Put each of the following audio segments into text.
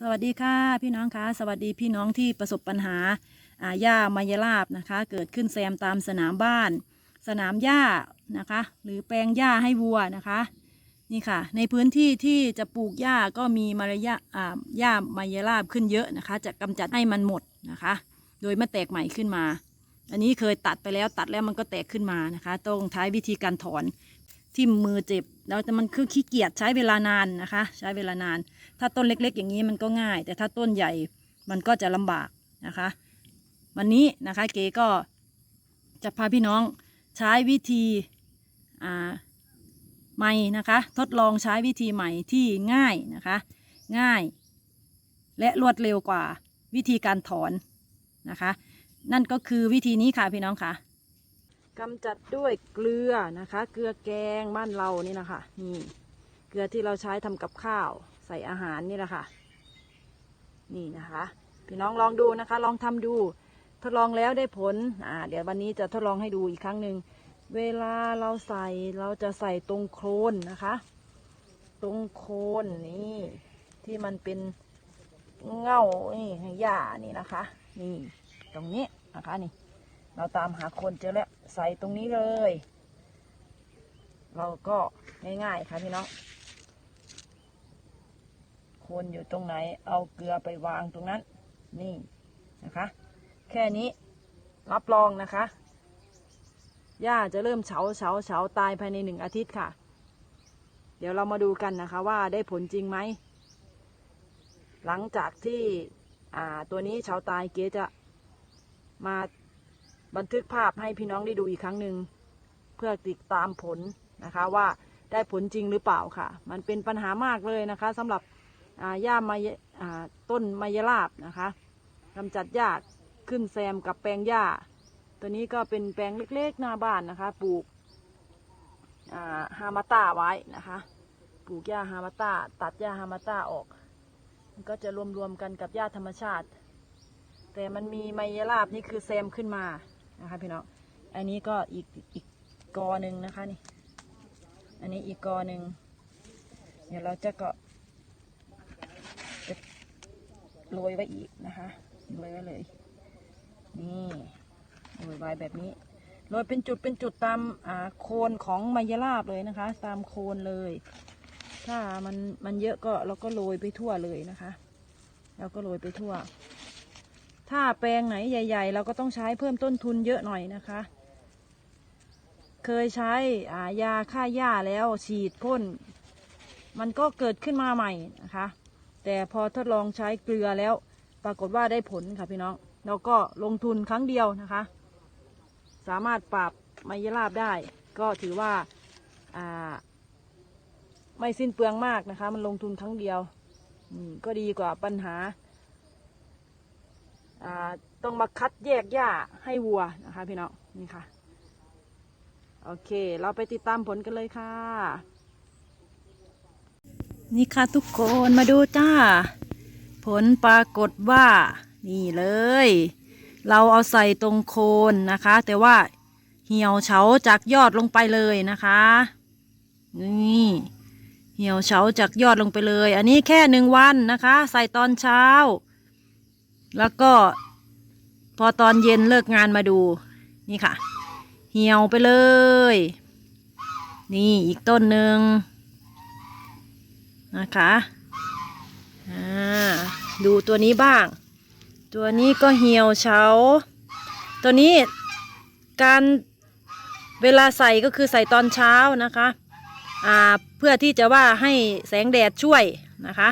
สวัสดีค่ะพี่น้องคะสวัสดีพี่น้องที่ประสบปัญหาอ่าหญ้ามายราบนะคะ เกิดขึ้นแซมตามสนามบ้าน สนามหญ้านะคะ หรือแปลงหญ้าให้วัวนะคะ นี่ค่ะ ในพื้นที่ที่จะปลูกหญ้าก็มีมารยาอ่าหญ้ามายราบขึ้นเยอะนะคะ จะกำจัดให้มันหมดนะคะ โดยไม่แตกใหม่ขึ้นมา อันนี้เคยตัดไปแล้วตัดแล้วมันก็แตกขึ้นมานะคะ ต้องใช้วิธีการถอน ทิ่มมือเจ็บ แล้วแต่มันคือขี้เกียจใช้เวลานานนะคะ ใช้เวลานาน ถ้าต้นเล็กๆ อย่างนี้มันก็ง่าย แต่ถ้าต้นใหญ่มันก็จะลำบากนะคะ วันนี้นะคะเก๋ก็จะพาพี่น้องใช้วิธีใหม่นะคะ ทดลองใช้วิธีใหม่ที่ง่ายนะคะ ง่าย และรวดเร็วกว่าวิธีการถอนนะคะ นั่นก็คือวิธีนี้ค่ะพี่น้องค่ะ กำจัดด้วยเกลือนะคะ เกลือแกงบ้านเรานี่นะคะนี่เกลือที่เราใช้ทำกับข้าวใส่อาหารนี่แหละค่ะ นี่นะคะ พี่น้องลองดูนะคะ ลองทำดู ทดลองแล้วได้ผลอ่าเดี๋ยววันนี้จะทดลองให้ดูอีกครั้งหนึ่งเวลาเราใส่เราจะใส่ตรงโคนนะคะ ตรงโคนนี่ที่มันเป็นเง่านี่หญ้านี่นะคะ นี่ตรงนี้นะคะนี่ เราตามหาคนเจอแล้วใส่ตรงนี้เลย เราก็ง่ายๆค่ะพี่น้องคนอยู่ตรงไหนเอาเกลือไปวางตรงนั้น นี่นะคะ แค่นี้รับรองนะคะหญ้าจะเริ่มเฉาเฉาเฉาตายภายในหนึ่งอาทิตย์ค่ะ เดี๋ยวเรามาดูกันนะคะว่าได้ผลจริงไหม หลังจากที่ตัวนี้เฉาตายเก๋จะมา บันทึกภาพให้พี่น้องได้ดูอีกครั้งหนึ่งเพื่อติดตามผลนะคะว่าได้ผลจริงหรือเปล่าค่ะ มันเป็นปัญหามากเลยนะคะสำหรับอ่าหญ้ามายอ่าต้นมายราบนะคะกำจัดหญ้าขึ้นแซมกับแปลงหญ้า ตัวนี้ก็เป็นแปลงเล็กๆหน้าบ้านนะคะปลูกฮามาต้าไว้นะคะปลูกหญ้าฮามาต้าตัดหญ้าฮามาต้าออก มันก็จะรวมๆกันกับหญ้าธรรมชาติ แต่มันมีไมยราบนี่คือแซมขึ้นมา นะคะพี่น้อง อันนี้ก็อีกอีกกอหนึ่งนะคะนี่ อันนี้อีกกอหนึ่งเดี๋ยวเราจะก็จะโรยไว้อีกนะคะโรยไว้เลย นี่โรยไว้แบบนี้โรยเป็นจุดเป็นจุดตามอ่าโคนของไมยราบเลยนะคะ ตามโคนเลย ถ้ามันมันเยอะก็เราก็โรยไปทั่วเลยนะคะ เราก็โรยไปทั่ว ถ้าแปลงไหนใหญ่ ๆ เราก็ต้องใช้เพิ่มต้นทุนเยอะหน่อยนะคะ เคยใช้ยาฆ่าหญ้าแล้วฉีดพ่น มันก็เกิดขึ้นมาใหม่นะคะ แต่พอทดลองใช้เกลือแล้ว ปรากฏว่าได้ผลค่ะพี่น้องเราก็ลงทุนครั้งเดียวนะคะ สามารถปราบไมยราบได้ ก็ถือว่าาไม่สิ้นเปลืองมากนะคะ มันลงทุนครั้งเดียวก็ดีกว่าปัญหา ต้องมาคัดแยกหญ้าให้วัวนะคะพี่น้องนี่ค่ะ โอเค เราไปติดตามผลกันเลยค่ะ นี่ค่ะทุกคนมาดูจ้า ผลปรากฏว่า นี่เลย เราเอาใส่ตรงโคนนะคะ แต่ว่าเหี่ยวเฉาจากยอดลงไปเลยนะคะ นี่เหี่ยวเฉาจากยอดลงไปเลย อันนี้แค่หนึ่งวันนะคะ ใส่ตอนเช้า แล้วก็พอตอนเย็นเลิกงานมาดูนี่ค่ะ เหี่ยวไปเลย นี่อีกต้นหนึ่งนะคะอ่าดูตัวนี้บ้าง ตัวนี้ก็เหี่ยวเฉา ตัวนี้การเวลาใส่ก็คือใส่ตอนเช้านะคะอ่าเพื่อที่จะว่าให้แสงแดดช่วยนะคะ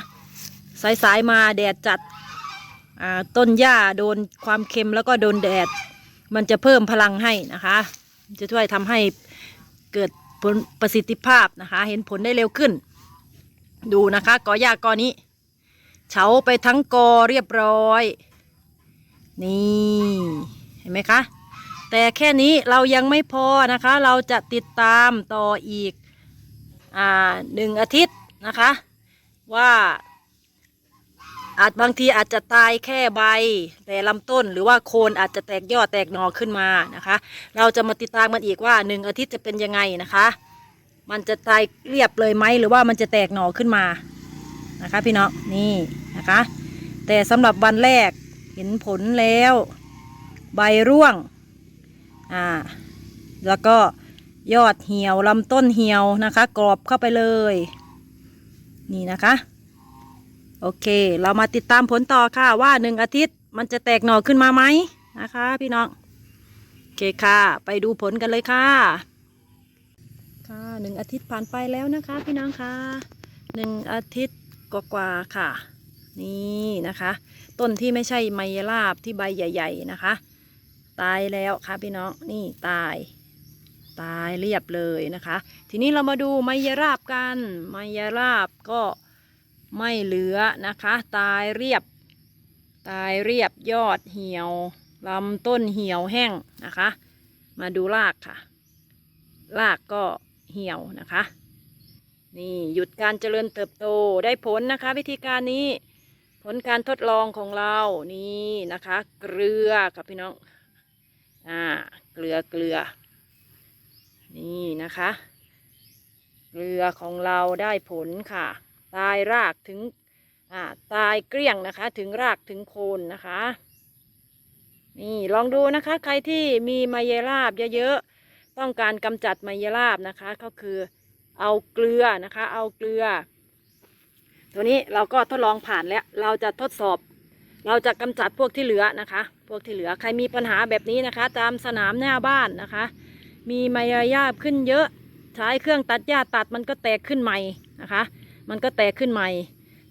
สายสายๆมาแดดจัด ต้นหญ้าโดนความเค็มแล้วก็โดนแดด มันจะเพิ่มพลังให้นะคะ จะช่วยทำให้เกิดผลประสิทธิภาพนะคะ เห็นผลได้เร็วขึ้น ดูนะคะกอหญ้ากอนี้เฉาไปทั้งกอเรียบร้อย นี่เห็นไหมคะ แต่แค่นี้เรายังไม่พอนะคะ เราจะติดตามต่ออีกอ่าหนึ่งอาทิตย์นะคะ ว่า อาจบางทีอาจจะตายแค่ใบ แต่ลำต้นหรือว่าโคนอาจจะแตกยอดแตกหนอขึ้นมานะคะ เราจะมาติดตามกันอีกว่าหนึ่งอาทิตย์จะเป็นยังไงนะคะ มันจะตายเรียบเลยไหมหรือว่ามันจะแตกหนอขึ้นมานะคะ พี่น้องนี่นะคะ แต่สำหรับวันแรกเห็นผลแล้ว ใบร่วงอ่าแล้วก็ยอดเหี่ยวลำต้นเหี่ยวนะคะ กรอบเข้าไปเลย นี่นะคะ โอเค เรามาติดตามผลต่อค่ะว่าหนึ่งอาทิตย์มันจะแตกหน่อขึ้นมาไหมนะคะ พี่น้อง โอเคค่ะ ไปดูผลกันเลยค่ะ ค่ะหนึ่งอาทิตย์ผ่านไปแล้วนะคะ พี่น้องค่ะหนึ่งอาทิตย์กว่าๆค่ะ นี่นะคะ ต้นที่ไม่ใช่ไมยราบที่ใบใหญ่ ๆนะคะ ตายแล้วค่ะพี่น้องนี่ตายตายเรียบเลยนะคะ ทีนี้เรามาดูไมยราบกันไมยราบก็ ไม่เหลือนะคะ ตายเรียบ ตายเรียบยอดเหี่ยวลำต้นเหี่ยวแห้งนะคะ มาดูรากค่ะ รากก็เหี่ยวนะคะ นี่หยุดการเจริญเติบโตได้ผลนะคะ วิธีการนี้ ผลการทดลองของเรานี่นะคะ เกลือกับพี่น้องอ่าเกลือเกลือ นี่นะคะ เกลือของเราได้ผลค่ะ ตายรากถึงตายเกลี้ยงนะคะ ถึงรากถึงโคนนะคะ นี่ลองดูนะคะ ใครที่มีไมเยราบเยอะๆต้องการกำจัดไมเยราบนะคะ ก็คือเอาเกลือนะคะ เอาเกลือ ตัวนี้เราก็ทดลองผ่านแล้ว เราจะทดสอบ เราจะกำจัดพวกที่เหลือนะคะ พวกที่เหลือใครมีปัญหาแบบนี้นะคะ ตามสนามหน้าบ้านนะคะ มีไมเยราบขึ้นเยอะ ใช้เครื่องตัดหญ้าตัดมันก็แตกขึ้นใหม่นะคะ มันก็แตกขึ้นใหม่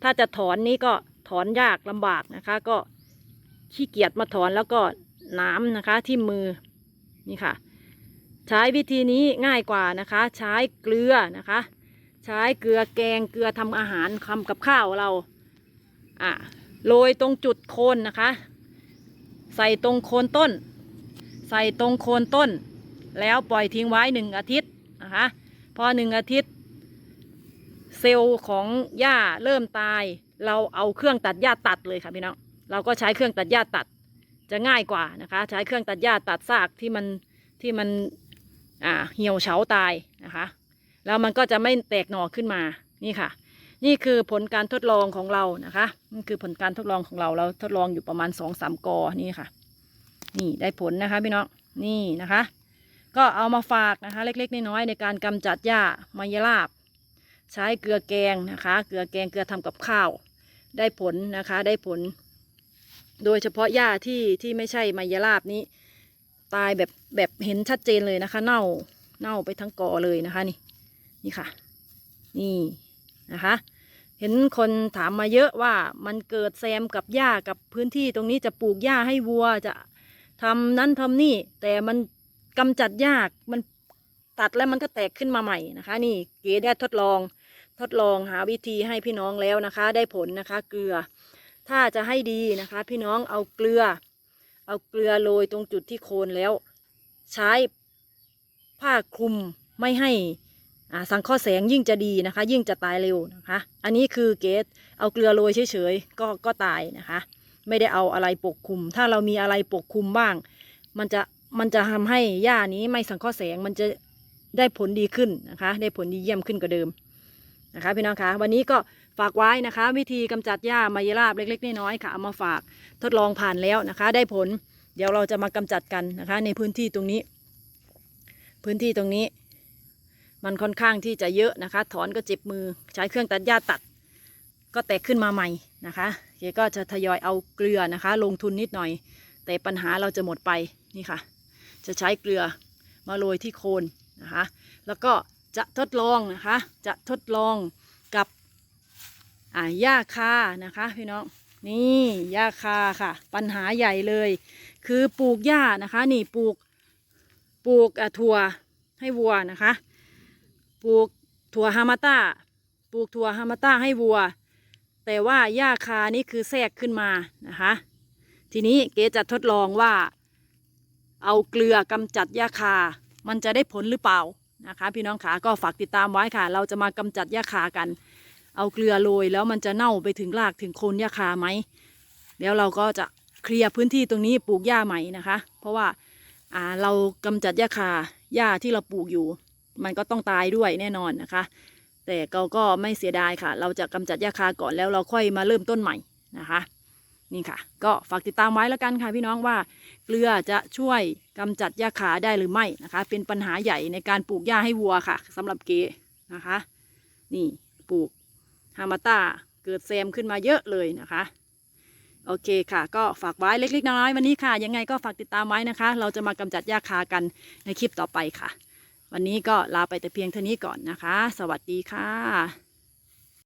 ถ้าจะถอนนี้ก็ถอนยากลำบากนะคะ ก็ขี้เกียจมาถอนแล้วก็น้ำนะคะที่มือนี่ค่ะ ใช้วิธีนี้ง่ายกว่านะคะ ใช้เกลือนะคะ ใช้เกลือแกงเกลือทำอาหารทำกับข้าวเราอะโรยตรงจุดโคนนะคะ ใส่ตรงโคนต้น ใส่ตรงโคนต้น แล้วปล่อยทิ้งไว้หนึ่งอาทิตย์นะคะ พอหนึ่งอาทิตย์ เซลล์ของหญ้าเริ่มตาย เราเอาเครื่องตัดหญ้าตัดเลยค่ะพี่น้องเราก็ใช้เครื่องตัดหญ้าตัด จะง่ายกว่านะคะ ใช้เครื่องตัดหญ้าตัดซากที่มันที่มันอ่าเหี่ยวเฉาตายนะคะ แล้วมันก็จะไม่แตกหน่อขึ้นมานี่ค่ะ นี่คือผลการทดลองของเรานะคะนี่คือผลการทดลองของเราเราทดลองอยู่ประมาณสองสามกอนี่ค่ะ นี่ได้ผลนะคะพี่น้องนี่นะคะ ก็เอามาฝากนะคะ เล็กๆน้อยๆในการกำจัดหญ้ามายราบ ใช้เกลือแกงนะคะ เกลือแกงเกลือทำกับข้าว ได้ผลนะคะได้ผล โดยเฉพาะหญ้าที่ที่ไม่ใช่ไมยราบนี้ ตายแบบแบบเห็นชัดเจนเลยนะคะ เน่าเน่าไปทั้งกอเลยนะคะนี่นี่ค่ะ นี่นะคะ เห็นคนถามมาเยอะว่ามันเกิดแซมกับหญ้ากับพื้นที่ตรงนี้จะปลูกหญ้าให้วัวจะทำนั้นทำนี่ แต่มันกำจัดยากมันตัดแล้วมันก็แตกขึ้นมาใหม่นะคะ นี่เก๋ได้ทดลอง ทดลองหาวิธีให้พี่น้องแล้วนะคะ ได้ผลนะคะ เกลือ ถ้าจะให้ดีนะคะ พี่น้องเอาเกลือ เอาเกลือโรยตรงจุดที่โคนแล้ว ใช้ผ้าคลุมไม่ให้สังเคราะห์แสงยิ่งจะดีนะคะ ยิ่งจะตายเร็วนะคะ อันนี้คือเกสเอาเกลือโรยเฉยๆก็ก็ตายนะคะ ไม่ได้เอาอะไรปกคลุม ถ้าเรามีอะไรปกคลุมบ้าง มันจะมันจะทำให้หญ้านี้ไม่สังเคราะห์แสงมันจะได้ผลดีขึ้นนะคะ ได้ผลดีเยี่ยมขึ้นกว่าเดิม นะคะพี่น้องคะวันนี้ก็ฝากไว้นะคะ วิธีกำจัดหญ้ามายราบเล็ก ๆ น้อยๆค่ะเอามาฝากทดลองผ่านแล้วนะคะ ได้ผลเดี๋ยวเราจะมากำจัดกันนะคะ ในพื้นที่ตรงนี้ พื้นที่ตรงนี้ มันค่อนข้างที่จะเยอะนะคะ ถอนก็เจ็บมือใช้เครื่องตัดหญ้าตัด ก็แตกขึ้นมาใหม่นะคะเก๋ก็จะทยอยเอาเกลือนะคะ ลงทุนนิดหน่อย แต่ปัญหาเราจะหมดไปนี่ค่ะ จะใช้เกลือมาโรยที่โคนนะคะ แล้วก็ จะทดลองนะคะ จะทดลองกับอ่าหญ้าคานะคะพี่น้องนี่หญ้าคาค่ะ ปัญหาใหญ่เลย คือปลูกหญ้านะคะ นี่ปลูกปลูกถั่วให้วัวนะคะ ปลูกถั่วฮามาต้าปลูกถั่วฮามาต้าให้วัว แต่ว่าหญ้าคานี่คือแทรกขึ้นมานะคะ ทีนี้เก๋จะทดลองว่า เอาเกลือกำจัดหญ้าคา มันจะได้ผลหรือเปล่า นะคะ พี่น้องขาก็ฝากติดตามไว้ค่ะ เราจะมากำจัดหญ้าคากัน เอาเกลือโรยแล้วมันจะเน่าไปถึงรากถึงโคนหญ้าคาไหมแล้วเราก็จะเคลียร์พื้นที่ตรงนี้ปลูกหญ้าใหม่นะคะ เพราะว่าอ่าเรากำจัดหญ้าคาหญ้าที่เราปลูกอยู่ มันก็ต้องตายด้วยแน่นอนนะคะ แต่แต่เราก็ไม่เสียดายค่ะ เราจะกำจัดหญ้าคาก่อนแล้วเราค่อยมาเริ่มต้นใหม่นะคะ นี่ค่ะ ก็ฝากติดตามไว้แล้วกันค่ะพี่น้องว่า เกลือจะช่วยกำจัดหญ้าคาได้หรือไม่นะคะ เป็นปัญหาใหญ่ในการปลูกหญ้าให้วัวค่ะสำหรับเกนะคะ นี่ปลูกฮามาต้าเกิดแซมขึ้นมาเยอะเลยนะคะ โอเคค่ะ ก็ฝากไว้เล็กๆน้อยๆวันนี้ค่ะ ยังไงก็ฝากติดตามไว้นะคะ เราจะมากำจัดหญ้าคากันในคลิปต่อไปค่ะ วันนี้ก็ลาไปแต่เพียงเท่านี้ก่อนนะคะ สวัสดีค่ะ